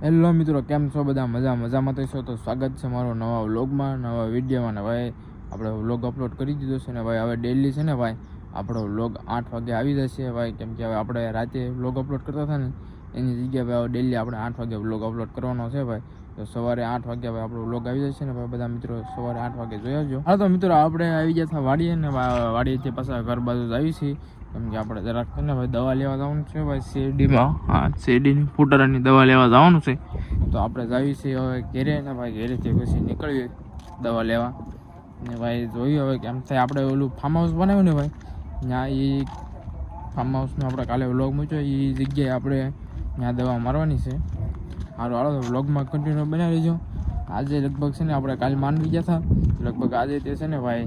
Hello મિત્રો, કેમ છો બધા? મજા, મજામાં છો? તો સ્વાગત છે મારો નવા વ્લોગમાં, નવા વિડીયોમાં. ને ભાઈ, આપણે વ્લોગ અપલોડ કરી દીધો છે ને ભાઈ, હવે ડેલી છે ને ભાઈ, આપણો વ્લોગ આઠ વાગે આવી જશે ભાઈ. કેમ કે હવે આપણે રાતે વ્લોગ અપલોડ કરતા હતા ને, એની જગ્યાએ હવે ડેલી આપણે આઠ વાગે વ્લોગ અપલોડ કરવાનો છે ભાઈ. તો સવારે આઠ વાગે ભાઈ આપણો વ્લોગ આવી જશે ને ભાઈ. બધા મિત્રો સવારે આઠ વાગે જોયા જો હા તો મિત્રો, આપણે આવી ગયા હતા વાડીએ ને, વાડીએથી પાછા ઘર બાજુ જ આવી છીએ. કેમ કે આપણે જરાક છે ને ભાઈ દવા લેવા જવાનું છે ભાઈ શેરડીમાં. હા, શેરડીની ફૂટરાની દવા લેવા જવાનું છે. તો આપણે જાવી છીએ હવે ઘેરે ને ભાઈ ઘેરેથી પછી નીકળીએ દવા લેવા. ને ભાઈ જોયું હવે કેમ થાય. આપણે ઓલું ફાર્મ હાઉસ બનાવ્યું ને ભાઈ, ત્યાં એ ફાર્મ હાઉસનો આપણે કાલે વ્લોગ મૂક્યો. એ જગ્યાએ આપણે ત્યાં દવા મારવાની છે. સારું હાલો, તો વ્લોગમાં કન્ટિન્યુ બનાવી લેજો. આજે લગભગ છે ને આપણે કાલે માંડવી ગયા હતા લગભગ આજે તે છે ને ભાઈ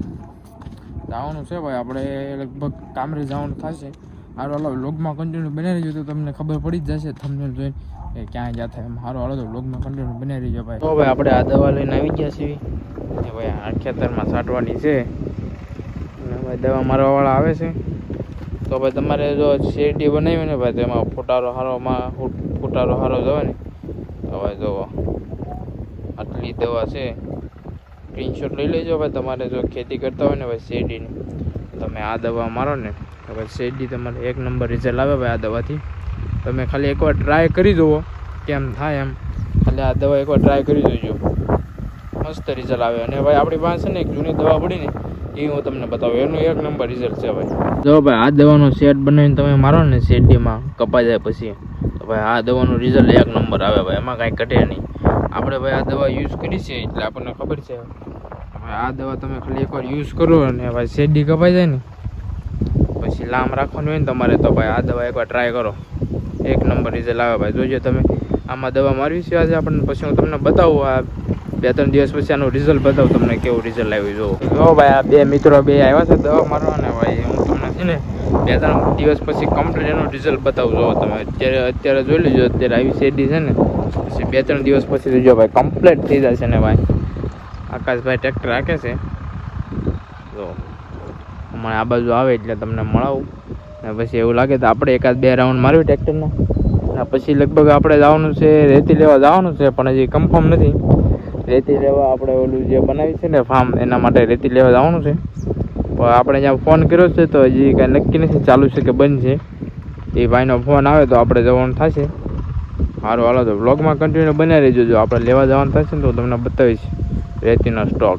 જવાનું છે ભાઈ. આપણે લગભગ કામરે જવાનું થશે. સારું હાલો વ્લોગમાં કન્ટિન્યુ બનાવી રહેજો તો તમને ખબર પડી જ જશે. તમને જોઈને કે ક્યાં ગયા થાય એમ. હારો, હાલો, તો વ્લોગમાં કન્ટિન્યુ બનાવી રહેજો ભાઈ. તો ભાઈ, આપણે આ દવા લઈને આવી ગયા છીએ. ભાઈ, આ ખેતરમાં છાંટવાની છે. ભાઈ, દવા મારવાવાળા આવે છે. તો ભાઈ, તમારે જો શેરડી બનાવી ને ભાઈ તેમાં ફૂટારો હારોમાં ફૂટારો હારો જવા તો ભાઈ જો આટલી દવા છે. સ્ક્રીનશોટ લઈ લેજો. ભાઈ તમારે જો ખેતી કરતા હોય ને ભાઈ શેરડીની. તમે આ દવા મારો ને ભાઈ શેરડી તમારે એક નંબર રિઝલ્ટ આવે ભાઈ આ દવાથી. તમે ખાલી એકવાર ટ્રાય કરી જુઓ કેમ થાય એમ. ખાલી આ દવા એકવાર ટ્રાય કરી જોજો. મસ્ત રિઝલ્ટ આવે. અને ભાઈ આપણી પાસે ને એક જૂની દવા પડી ને એ હું તમને બતાવું, એનું એક નંબર રિઝલ્ટ છે ભાઈ. જો ભાઈ, આ દવાનો સેટ બનાવીને તમે મારો ને શેરડીમાં કપાઈ જાય પછી. તો ભાઈ, આ દવાનું રિઝલ્ટ એક નંબર આવે ભાઈ, એમાં કાંઈ ઘટે નહીં. આપણે ભાઈ, આ દવા યુઝ કરી છે એટલે આપણને ખબર છે. આ દવા તમે ખાલી એકવાર યુઝ કરો અને ભાઈ, શેરડી કપાઈ જાય ને, પછી લાંબ રાખવાનું હોય ને તમારે, તો ભાઈ, આ દવા એકવાર ટ્રાય કરો. એક નંબર રિઝલ્ટ આવે ભાઈ. જોજો તમે, આમાં દવા મારવી છે આજે આપણને, પછી હું તમને બતાવું આ બે ત્રણ દિવસ પછી આનું રિઝલ્ટ બતાવું તમને કેવું રિઝલ્ટ આવ્યું જો ભાઈ, આ બે મિત્રો બે આવ્યા છે, દવા મારવા ને ભાઈ, હું તમને છે ને બે ત્રણ દિવસ પછી કમ્પ્લીટ એનું રિઝલ્ટ બતાવું જો તમે. અત્યારે અત્યારે જોઈ લેજો, અત્યારે આવી શેરડી છે ને, પછી બે ત્રણ દિવસ પછી જો ભાઈ કમ્પ્લીટ થઈ જશે ને ભાઈ. આકાશભાઈ ટ્રેક્ટર રાખે છે. તો હમણાં આ બાજુ આવે એટલે તમને મળાવું. ને પછી એવું લાગે તો આપણે એકાદ બે રાઉન્ડ મારવી ટ્રેક્ટરના પછી લગભગ આપણે જવાનું છે, રેતી લેવા જવાનું છે, પણ હજી કન્ફર્મ નથી. રેતી લેવા આપણે ઓલું જે બનાવી છે ને ફાર્મ એના માટે રેતી લેવા જવાનું છે. પણ આપણે જ્યાં ફોન કર્યો છે તો હજી કાંઈ નક્કી નથી, ચાલુ છે કે બંધ છે. એ ભાઈનો ફોન આવે તો આપણે જવાનું થશે. સારું હાલો તો બ્લોગમાં કન્ટિન્યુ બનાવી રહેજો. આપણે લેવા જવાનું થશે ને તો તમને બતાવીશ રેતીનો સ્ટોક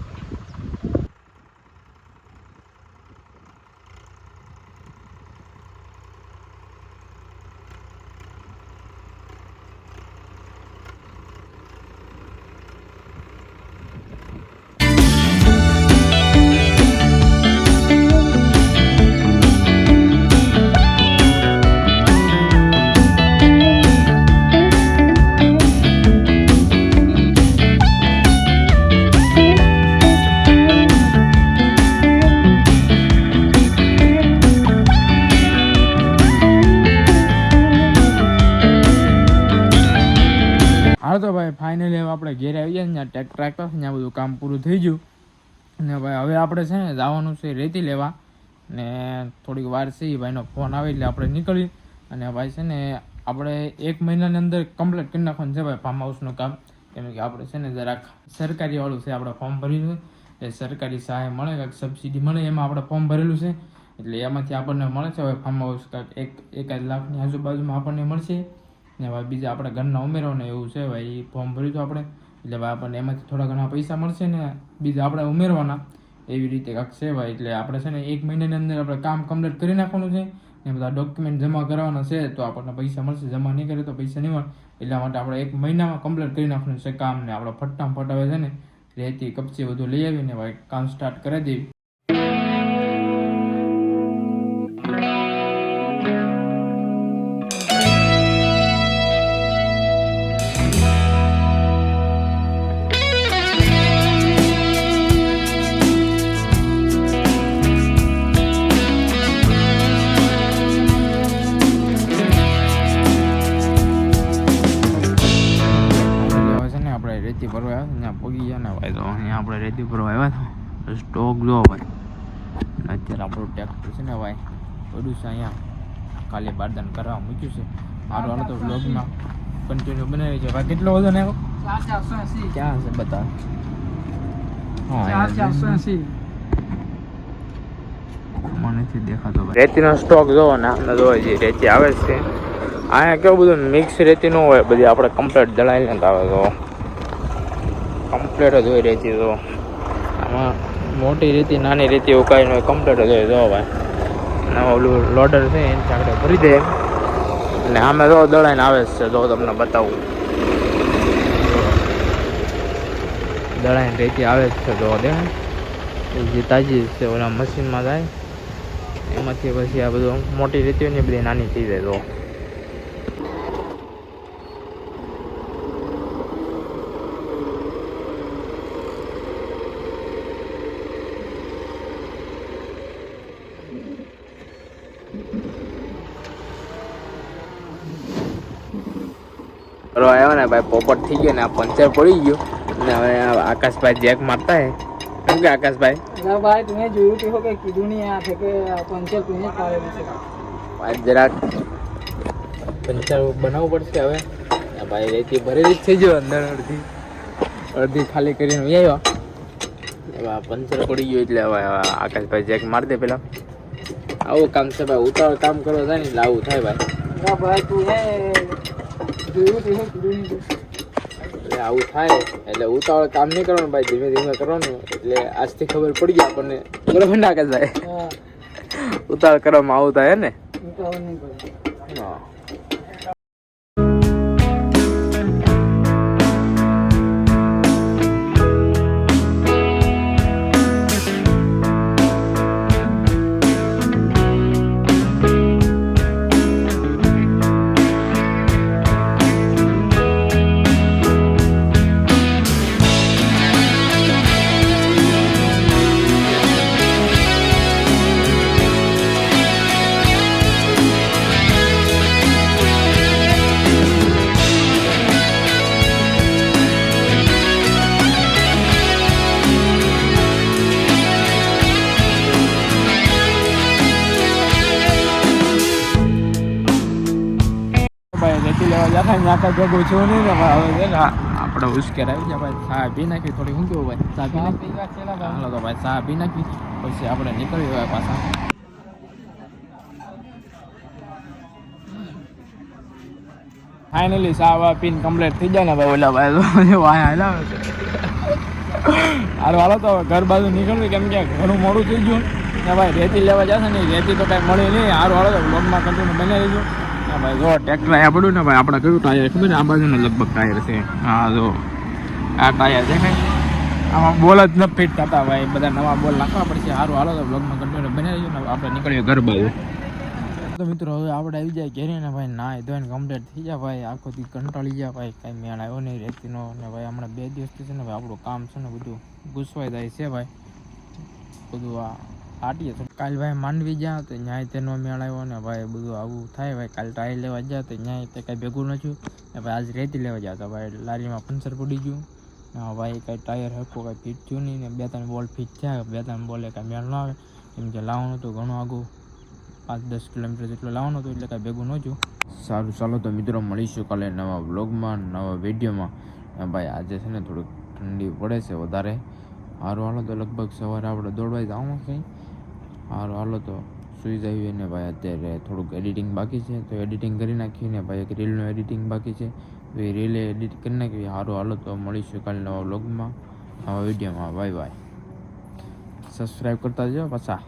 હાલ તો ભાઈ ફાઇનલી હવે આપણે ઘેરે આવી ગયા ત્યાં ટેક ટ્રેક્ટર ત્યાં બધું કામ પૂરું થઈ ગયું. અને ભાઈ, હવે આપણે છે ને જવાનું છે રેતી લેવા. ને થોડીક વાર છે એ ભાઈનો ફોન આવે એટલે આપણે નીકળી અને ભાઈ છે ને, આપણે એક મહિનાની અંદર કમ્પ્લીટ કરી નાખવાનું છે ભાઈ ફાર્મ હાઉસનું કામ. કેમ કે આપણે છે ને જરાક સરકારીવાળું છે, આપણે ફોર્મ ભર્યું છે એ સરકારી સહાય મળે, કાંઈક સબસિડી મળે, એમાં આપણે ફોર્મ ભરેલું છે. એટલે એમાંથી આપણને મળે છે, હવે ફાર્મ હાઉસ કાંઈક એક, એકાદ લાખની આજુબાજુમાં આપણને મળશે. ને ભાઈ બીજા આપણે ઘરના ઉમેરવાને એવું છે ભાઈ ફોર્મ ભર્યું હતું આપણે. એટલે ભાઈ આપણને એમાંથી થોડા ઘણા પૈસા મળશે ને બીજા આપણે ઉમેરવાના. એવી રીતે કાંક છે ભાઈ એટલે આપણે છે ને એક મહિનાની અંદર આપણે કામ કમ્પ્લીટ કરી નાખવાનું છે. ને બધા ડોક્યુમેન્ટ જમા કરવાના છે, તો આપણને પૈસા મળશે. જમા નહીં કરે તો પૈસા નહીં મળે. એટલા માટે આપણે એક મહિનામાં કમ્પ્લીટ કરી નાખવાનું છે કામ ને. આપણે ફટામ ફટાવે છે ને. રેતી, કપચી બધું લઈ આવીને ભાઈ કામ સ્ટાર્ટ કરી દેવી. રેતી ઉપર આવ્યા હતા સ્ટોક જો ભાઈ અત્યારે આપણું ટ્રેક્ટર છે ને ભાઈ પડ્યું છે અહીંયા કાલે બારદાન કરવા મૂક્યું છે. મારો હાલ તો બ્લોગમાં કન્ટિન્યુ બનાવી છે. ભાઈ કેટલો વજન આવ્યો? એસી ક્યાં હશે બતા મને દેખાતો રેતીનો સ્ટોક જોવો ને આપણે જોવા જે રેતી આવે છે. અહીંયા કેવું બધું મિક્સ રેતી ન હોય બધી આપણે કમ્પ્લીટ દળાઈને જ આવે તો કમ્પ્લેટ જ હોય રેતી તો મોટી રીતે, નાની રીતે એવું કાંઈ નહીં કમ્પ્લીટ જ જો ભાઈ. અને ઓલું લોડર છે, એની ચાકડે ભરી દે. અને આમે જો દળાઈને આવે જ છે, જો તમને બતાવું. દળાઈને રેતી આવે જ છે, જો દે. જે તાજી છે, ઓલા મશીનમાં જાય એમાંથી પછી આ બધું મોટી રીતે ને બધી નાની થઈ જાય તો આવ્યો ને ભાઈ પોપટ થઈ ગયો ને આ પંચર પડી ગયો. ને હવે આકાશભાઈ જેક મારતા હે. શું કે આકાશભાઈ? અરે ભાઈ તમે જોયું કે હો કે કીધું નહીં આ છે કે પંચર તું જ પાડેલું છે. ભાઈ જરાક. પંચર બનાવવું પડશે હવે. ભાઈ રેતી ભરેલી જ થઈ ગયો અંદર અડધી. અડધી ખાલી કરીને આવ્યો. હવે આ પંચર પડી ગયું એટલે હવે આકાશભાઈ જેક મારી દે પેલા. આવું કામ છે ભાઈ ઉતાવળ કામ કરવા થાય ને એટલે આવું થાય ભાઈ. ભાઈ તું હે એટલે આવું થાય. એટલે ઉતાવળ કામ નહીં કરવાનું ભાઈ ધીમે ધીમે કરવાનું. એટલે આજથી ખબર પડી ગઈ આપણને. બરોબર ના આકાશભાઈ? હા. ઉતાવળ કરવામાં આવું થાય હે ને? રેતી લેવા જતા ને આખા ભેગું છું નહીં ને હવે છે ને આપણે ઉશ્કેર આવી જાય ભાઈ, ચા પી નાખી થોડી હું કેવું ભાઈ? ચા પી નાખી? તો ભાઈ, ચા પી નાખી, પછી આપણે નીકળી હોય પાછા. ફાઇનલી સાવા પીન કમ્પ્લીટ થઈ જાય ને ભાઈ, ઓલા ભાઈ વાય હલાવે છે. હાલો તો ઘર બાજુ નીકળવી, કેમ કે ઘણું મોડું થઈ ગયું. ને ભાઈ, રેતી લેવા જશે ને રેતી તો કાંઈ મળી નહીં. હારું, હાલો તો બ્લોગમાં કન્ટિન્યુ બનાવી ને ભાઈ, જો ટ્રેક્ટર અહીંયા પડ્યું ને, ભાઈ આપણે કયું ટાયર ખબર આ બાજુનું લગભગ ટાયર છે. હા, જો, આ ટાયર છે ને. આમાં બોલ જ ન ફિટ થતા ભાઈ, બધા નવા બોલ નાખવા પડશે. સારું હાલો, તો બ્લોગમાં કન્ટિન્યુ બનાવી રહ્યું ને, આપણે નીકળીએ ઘર બાજુ. તો મિત્રો, હવે આપણે આવી જાય ઘેરે ને, ભાઈ ના ધોઈને કમ્પ્લીટ થઈ જાય ભાઈ, આખો દી કંટાળી જાય ભાઈ, કાંઈ મેળ આવ્યો નહીં રેતીનો. ને, ભાઈ, હમણાં બે દિવસથી છે ને, ભાઈ, આપણું કામ છે ને, બધું ગુસવાઈ જાય છે, ભાઈ. બધું આ આટીએ તો કાલ ભાઈ માંડવી ગયા તો ન્યાય તેનો મેળ આવ્યો ને ભાઈ બધું આવું થાય ભાઈ. કાલ ટાયર લેવા જા, તો ન્યાય તે કાંઈ ભેગું નથી ને ભાઈ આજ રેતી લેવા ગયા તો ભાઈ લારીમાં પંચર પડી ગયું. ને ભાઈ કાંઈ ટાયર હરખું કાંઈ ફિટ થયું નહીં ને બે ત્રણ બોલ ફિટ થયા. બે ત્રણ બોલે કાંઈ મેળ ન આવે. કેમ કે લાવવાનું હતું ઘણું આગું. પાંચ દસ કિલોમીટર જેટલું લાવવાનું હતું એટલે કાંઈ ભેગું નહોતું સારું, ચાલો તો મિત્રો મળીશું કાલે નવા બ્લોગમાં નવા વિડીયોમાં. ભાઈ આજે છે ને થોડુંક ઠંડી પડે છે વધારે. સારું હાલો તો લગભગ સવારે આપણે દોડવા જવાનું છે સારું હાલો તો સુઈ જઈએ ને ભાઈ, અત્યારે થોડુંક એડિટિંગ બાકી છે, તો એડિટિંગ કરી નાખીને ભાઈ એક રીલનું એડિટિંગ બાકી છે. તો એ રીલે એડિટ કરી નાખી સારું હાલો તો મળીશું કાલે નવા વ્લોગમાં નવા વિડીયોમાં બાય બાય સબસ્ક્રાઈબ કરતા જાઓ પાછા.